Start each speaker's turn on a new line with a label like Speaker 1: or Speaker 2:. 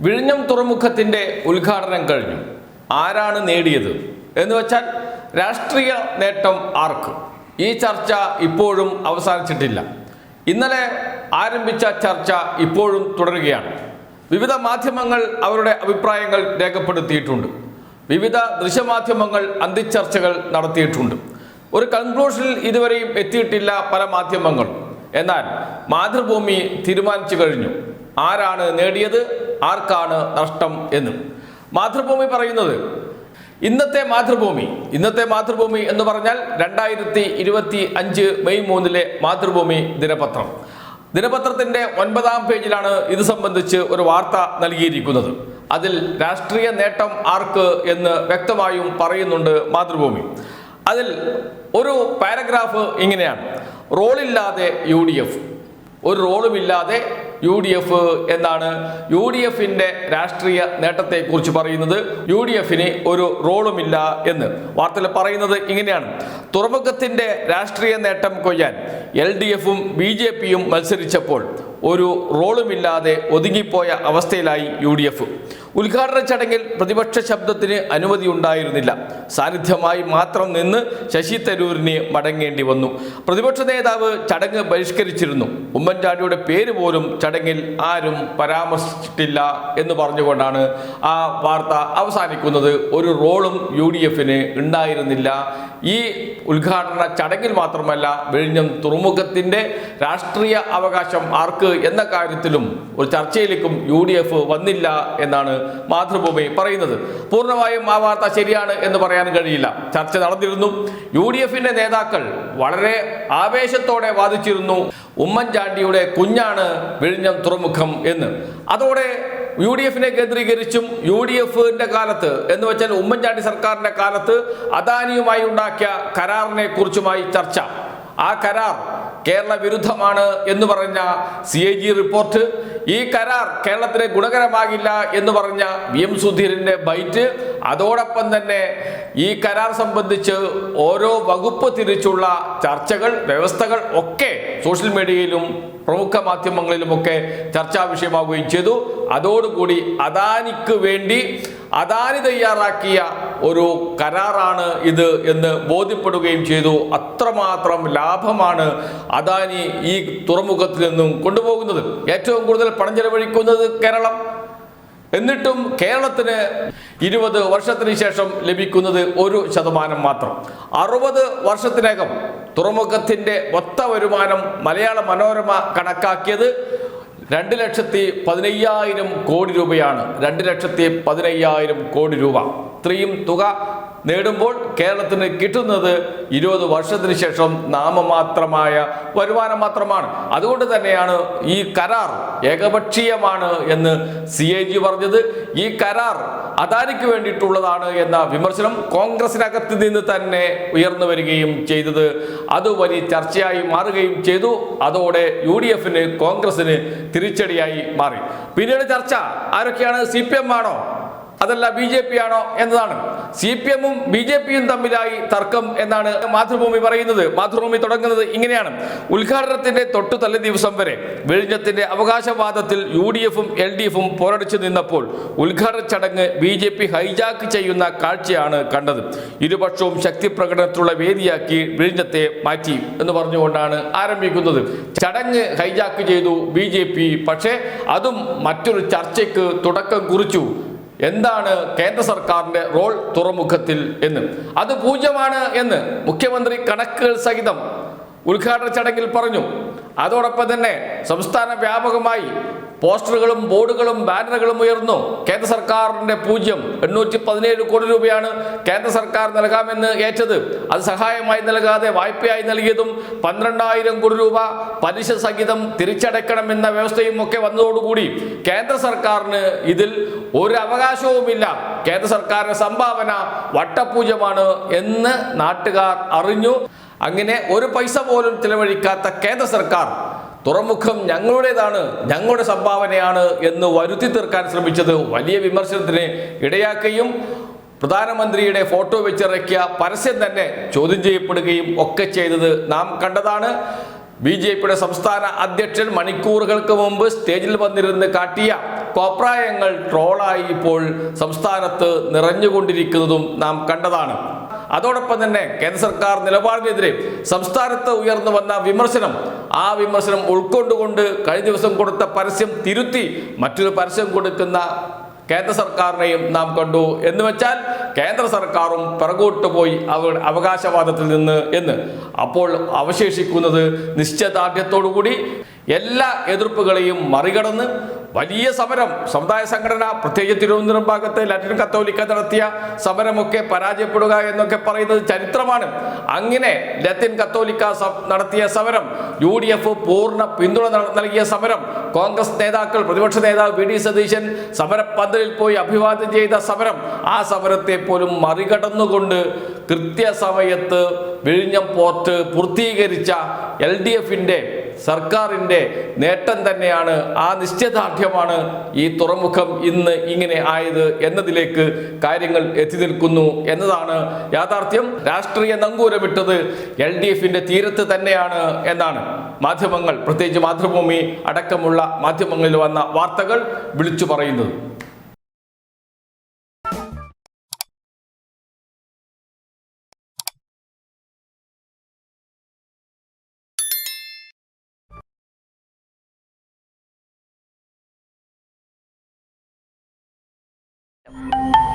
Speaker 1: വിഴിഞ്ഞം തുറമുഖത്തിന്റെ ഉദ്ഘാടനം കഴിഞ്ഞു. ആരാണ് നേടിയത്? എന്ന് വെച്ചാൽ രാഷ്ട്രീയ നേട്ടം ആർക്ക്? ഈ ചർച്ച ഇപ്പോഴും അവസാനിച്ചിട്ടില്ല. ഇന്നലെ ആരംഭിച്ച ചർച്ച ഇപ്പോഴും തുടരുകയാണ്. വിവിധ മാധ്യമങ്ങൾ അവരുടെ അഭിപ്രായങ്ങൾ രേഖപ്പെടുത്തിയിട്ടുണ്ട്. വിവിധ ദൃശ്യമാധ്യമങ്ങൾ അന്തിച്ചർച്ചകൾ നടത്തിയിട്ടുണ്ട്. ഒരു കൺക്ലൂഷനിൽ ഇതുവരെയും എത്തിയിട്ടില്ല പല മാധ്യമങ്ങളും. എന്നാൽ മാതൃഭൂമി തീരുമാനിച്ചു കഴിഞ്ഞു. ആരാണ് നേടിയത്? ആർക്കാണ് നഷ്ടം എന്ന്. മാതൃഭൂമി പറയുന്നത് ഇന്നത്തെ മാതൃഭൂമി ഇന്നത്തെ മാതൃഭൂമി എന്ന് പറഞ്ഞാൽ രണ്ടായിരത്തി ഇരുപത്തി അഞ്ച് മെയ് മൂന്നിലെ മാതൃഭൂമി ദിനപത്രം. ദിനപത്രത്തിന്റെ ഒൻപതാം പേജിലാണ് ഇത് സംബന്ധിച്ച് ഒരു വാർത്ത നൽകിയിരിക്കുന്നത്. അതിൽ രാഷ്ട്രീയ നേട്ടം ആർക്ക് എന്ന് വ്യക്തമായും പറയുന്നുണ്ട് മാതൃഭൂമി. അതിൽ ഒരു പാരഗ്രാഫ് ഇങ്ങനെയാണ്. റോളില്ലാതെ യു ഡി എഫ്. ഒരു റോളുമില്ലാതെ യു ഡി എഫ് എന്നാണ് യു ഡി എഫിന്റെ രാഷ്ട്രീയ നേട്ടത്തെക്കുറിച്ച് പറയുന്നത്. യു ഡി എഫിന് ഒരു റോളുമില്ല എന്ന് വാർത്തയിൽ പറയുന്നത് ഇങ്ങനെയാണ്. തുറമുഖത്തിന്റെ രാഷ്ട്രീയ നേട്ടം കൊയ്യാൻ എൽ ഡി എഫും ബി ജെ പിയും മത്സരിച്ചപ്പോൾ ഒരു റോളുമില്ലാതെ ഒതുങ്ങിപ്പോയ അവസ്ഥയിലായി യു ഡി എഫ്. ഉദ്ഘാടന ചടങ്ങിൽ പ്രതിപക്ഷ ശബ്ദത്തിന് അനുമതി ഉണ്ടായിരുന്നില്ല. സാന്നിധ്യമായി മാത്രം നിന്ന് ശശി തരൂരിന് മടങ്ങേണ്ടി വന്നു. പ്രതിപക്ഷ നേതാവ് ചടങ്ങ് ബഹിഷ്കരിച്ചിരുന്നു ഉമ്മൻചാണ്ടിയുടെ പേര് പോലും ചടങ്ങിൽ ആരും പരാമർശിച്ചിട്ടില്ല എന്ന് പറഞ്ഞുകൊണ്ടാണ് ആ വാർത്ത അവസാനിക്കുന്നത്. ഒരു റോളും യു ഡി എഫിന് ഉണ്ടായിരുന്നില്ല. ഈ ഉദ്ഘാടന ചടങ്ങിൽ മാത്രമല്ല വിഴിഞ്ഞം തുറമുഖത്തിന്റെ രാഷ്ട്രീയ അവകാശം ആർക്ക് എന്ന കാര്യത്തിലും ഒരു ചർച്ചയിലേക്കും യു ഡി എഫ് വന്നില്ല എന്നാണ് മാതൃഭൂമി പറയുന്നത്. പൂർണമായും ആ വാർത്ത ശരിയാണ് എന്ന് പറയാൻ കഴിയില്ല. ചർച്ച നടന്നിരുന്നു. യു ഡി എഫിന്റെ നേതാക്കൾ വളരെ ആവേശത്തോടെ വാദിച്ചിരുന്നു. ഉമ്മൻചാണ്ടിയുടെ കുഞ്ഞാണ് വിഴിഞ്ഞം തുറമുഖം എന്ന്. അതോടെ യു ഡി എഫിനെ കേന്ദ്രീകരിച്ചും യു ഡി എഫിന്റെ കാലത്ത് എന്ന് വെച്ചാൽ ഉമ്മൻചാണ്ടി സർക്കാരിന്റെ കാലത്ത് അദാനിയുമായി ഉണ്ടാക്കിയ കരാറിനെ കുറിച്ചുമായി ചർച്ച. ആ കരാർ കേരള വിരുദ്ധമാണ് എന്ന് പറഞ്ഞ സി എ ജി റിപ്പോർട്ട് ഈ കരാർ കേരളത്തിന് ഗുണകരമാകില്ല എന്ന് പറഞ്ഞ വി എം സുധീരന്റെ ബൈറ്റ് അതോടൊപ്പം തന്നെ ഈ കരാർ സംബന്ധിച്ച് ഓരോ വകുപ്പ് തിരിച്ചുള്ള ചർച്ചകൾ വ്യവസ്ഥകൾ ഒക്കെ സോഷ്യൽ മീഡിയയിലും പ്രമുഖ മാധ്യമങ്ങളിലുമൊക്കെ ചർച്ചാ വിഷയമാവുകയും ചെയ്തു. അതോടുകൂടി അദാനിക്ക് വേണ്ടി അദാനി തയ്യാറാക്കിയ ഒരു കരാറാണ് ഇത് എന്ന് ബോധ്യപ്പെടുകയും ചെയ്തു. അത്രമാത്രം ലാഭമാണ് അദാനി ഈ തുറമുഖത്തിൽ നിന്നും കൊണ്ടുപോകുന്നത്. ഏറ്റവും കൂടുതൽ പണം ചെലവഴിക്കുന്നത് കേരളം. എന്നിട്ടും കേരളത്തിന് ഇരുപത് വർഷത്തിന് ശേഷം ലഭിക്കുന്നത് ഒരു ശതമാനം മാത്രം. അറുപത് വർഷത്തിനകം തുറമുഖത്തിന്റെ മൊത്ത വരുമാനം മലയാള മനോരമ കണക്കാക്കിയത് രണ്ട് ലക്ഷത്തി പതിനയ്യായിരം കോടി രൂപയാണ്. രണ്ട് ലക്ഷത്തി പതിനയ്യായിരം കോടി രൂപ. ഇത്രയും തുക നേടുമ്പോൾ കേരളത്തിന് കിട്ടുന്നത് ഇരുപത് വർഷത്തിന് ശേഷം നാമമാത്രമായ വരുമാനം മാത്രമാണ്. അതുകൊണ്ട് തന്നെയാണ് ഈ കരാർ ഏകപക്ഷീയമാണ് എന്ന് സി എ ജി പറഞ്ഞത്. ഈ കരാർ അദാനിക്ക് വേണ്ടിയിട്ടുള്ളതാണ് എന്ന വിമർശനം കോൺഗ്രസിനകത്ത് നിന്ന് തന്നെ ഉയർന്നു വരികയും ചെയ്തത്. അത് വലിയ ചർച്ചയായി മാറുകയും ചെയ്തു. അതോടെ യു ഡി എഫിന് കോൺഗ്രസിന് തിരിച്ചടിയായി മാറി. പിന്നീട് ചർച്ച. ആരൊക്കെയാണ് സി പി എം ആണോ? അതല്ല ബി ജെ പി ആണോ എന്നതാണ്. സി പി എമ്മും ബി ജെ പിയും തമ്മിലായി തർക്കം എന്നാണ് മാതൃഭൂമി പറയുന്നത്. മാതൃഭൂമി തുടങ്ങുന്നത് ഇങ്ങനെയാണ്. ഉദ്ഘാടനത്തിന്റെ തൊട്ടു തലേ ദിവസം വരെ വിഴിഞ്ഞത്തിന്റെ അവകാശവാദത്തിൽ യു ഡി എഫും എൽ ഡി എഫും പോരടിച്ചു നിന്നപ്പോൾ ഉദ്ഘാടന ചടങ്ങ് ബി ജെ പി ഹൈജാക്ക് ചെയ്യുന്ന കാഴ്ചയാണ് കണ്ടത്. ഇരുപക്ഷവും ശക്തി പ്രകടനത്തിലുള്ള വേദിയാക്കി വിഴിഞ്ഞത്തെ മാറ്റി എന്ന് പറഞ്ഞുകൊണ്ടാണ് ആരംഭിക്കുന്നത്. ചടങ്ങ് ഹൈജാക്ക് ചെയ്തു ബി പക്ഷേ അതും മറ്റൊരു ചർച്ചയ്ക്ക് തുടക്കം കുറിച്ചു. എന്താണ് കേന്ദ്ര സർക്കാരിന്റെ റോൾ തുറമുഖത്തിൽ എന്ന്? അത് പൂജ്യമാണ് എന്ന് മുഖ്യമന്ത്രി കണക്കുകൾ സഹിതം ഉദ്ഘാടന ചടങ്ങിൽ പറഞ്ഞു. അതോടൊപ്പം തന്നെ സംസ്ഥാന വ്യാപകമായി പോസ്റ്ററുകളും ബോർഡുകളും ബാനറുകളും ഉയർന്നു. കേന്ദ്ര സർക്കാരിന്റെ പൂജ്യം എണ്ണൂറ്റി പതിനേഴ് കോടി രൂപയാണ് കേന്ദ്ര സർക്കാർ നൽകാമെന്ന് ഏറ്റത്. അത് സഹായമായി നൽകാതെ വായ്പയായി നൽകിയതും പന്ത്രണ്ടായിരം കോടി രൂപ പലിശ സഹിതം തിരിച്ചടയ്ക്കണമെന്ന വ്യവസ്ഥയും ഒക്കെ വന്നതോടുകൂടി കേന്ദ്ര സർക്കാരിന് ഇതിൽ ഒരു അവകാശവുമില്ല. കേന്ദ്ര സർക്കാരിന്റെ സംഭാവന വട്ടപൂജ്യമാണ് എന്ന് നാട്ടുകാർ അറിഞ്ഞു. അങ്ങനെ ഒരു പൈസ പോലും ചിലവഴിക്കാത്ത കേന്ദ്ര സർക്കാർ തുറമുഖം ഞങ്ങളുടേതാണ് ഞങ്ങളുടെ സംഭാവനയാണ് എന്ന് വരുത്തി തീർക്കാൻ ശ്രമിച്ചത് വലിയ വിമർശനത്തിന് ഇടയാക്കുകയും പ്രധാനമന്ത്രിയുടെ ഫോട്ടോ വെച്ചിറക്കിയ പരസ്യം തന്നെ ചോദ്യം ചെയ്യപ്പെടുകയും ഒക്കെ ചെയ്തത് നാം കണ്ടതാണ്. ബി ജെ പിയുടെ സംസ്ഥാന അധ്യക്ഷൻ മണിക്കൂറുകൾക്ക് മുമ്പ് സ്റ്റേജിൽ വന്നിരുന്ന് കാട്ടിയ കോപ്രായങ്ങൾ ട്രോളായി ഇപ്പോൾ സംസ്ഥാനത്ത് നിറഞ്ഞുകൊണ്ടിരിക്കുന്നതും നാം കണ്ടതാണ്. അതോടൊപ്പം തന്നെ കേന്ദ്ര സർക്കാർ നിലപാടിനെതിരെ സംസ്ഥാനത്ത് ഉയർന്നു വന്ന വിമർശനം. ആ വിമർശനം ഉൾക്കൊണ്ടുകൊണ്ട് കഴിഞ്ഞ ദിവസം കൊടുത്ത പരസ്യം തിരുത്തി മറ്റൊരു പരസ്യം കൊടുക്കുന്ന കേന്ദ്ര സർക്കാരിനെയും നാം കണ്ടു. എന്ന് വെച്ചാൽ കേന്ദ്ര സർക്കാരും പിറകോട്ട് പോയി അവരുടെ അവകാശവാദത്തിൽ നിന്ന് എന്ന്. അപ്പോൾ അവശേഷിക്കുന്നത് നിശ്ചയദാർഢ്യത്തോടുകൂടി എല്ലാ എതിർപ്പുകളെയും മറികടന്ന് വലിയ സമരം സമുദായ സംഘടന പ്രത്യേകിച്ച് തിരുവനന്തപുരം ഭാഗത്ത് ലാറ്റിൻ കത്തോലിക്ക നടത്തിയ സമരമൊക്കെ പരാജയപ്പെടുക എന്നൊക്കെ പറയുന്നത് ചരിത്രമാണ്. അങ്ങനെ ലത്തിൻ കത്തോലിക്ക നടത്തിയ സമരം യു ഡി എഫ് പൂർണ പിന്തുണ നൽകിയ സമരം കോൺഗ്രസ് നേതാക്കൾ പ്രതിപക്ഷ നേതാവ് വി ഡി സതീശൻ സമരപ്പന്തലിൽ പോയി അഭിവാദ്യം ചെയ്ത സമരം ആ സമരത്തെ പോലും മറികടന്നുകൊണ്ട് കൃത്യസമയത്ത് വിഴിഞ്ഞം പോർട്ട് പൂർത്തീകരിച്ച എൽ ഡി എഫിന്റെ സർക്കാരിന്റെ നേട്ടം തന്നെയാണ് ആ നിശ്ചയദാർഢ്യമാണ് ഈ തുറമുഖം ഇന്ന് ഇങ്ങനെ ആയത് എന്നതിലേക്ക് കാര്യങ്ങൾ എത്തി നിൽക്കുന്നു എന്നതാണ് യാഥാർത്ഥ്യം. രാഷ്ട്രീയ നങ്കൂരമിട്ടത് എൽ ഡി എഫിന്റെ തീരത്ത് തന്നെയാണ് എന്നാണ് മാധ്യമങ്ങൾ പ്രത്യേകിച്ച് മാതൃഭൂമി അടക്കമുള്ള മാധ്യമങ്ങളിൽ വന്ന വാർത്തകൾ വിളിച്ചു പറയുന്നത്. you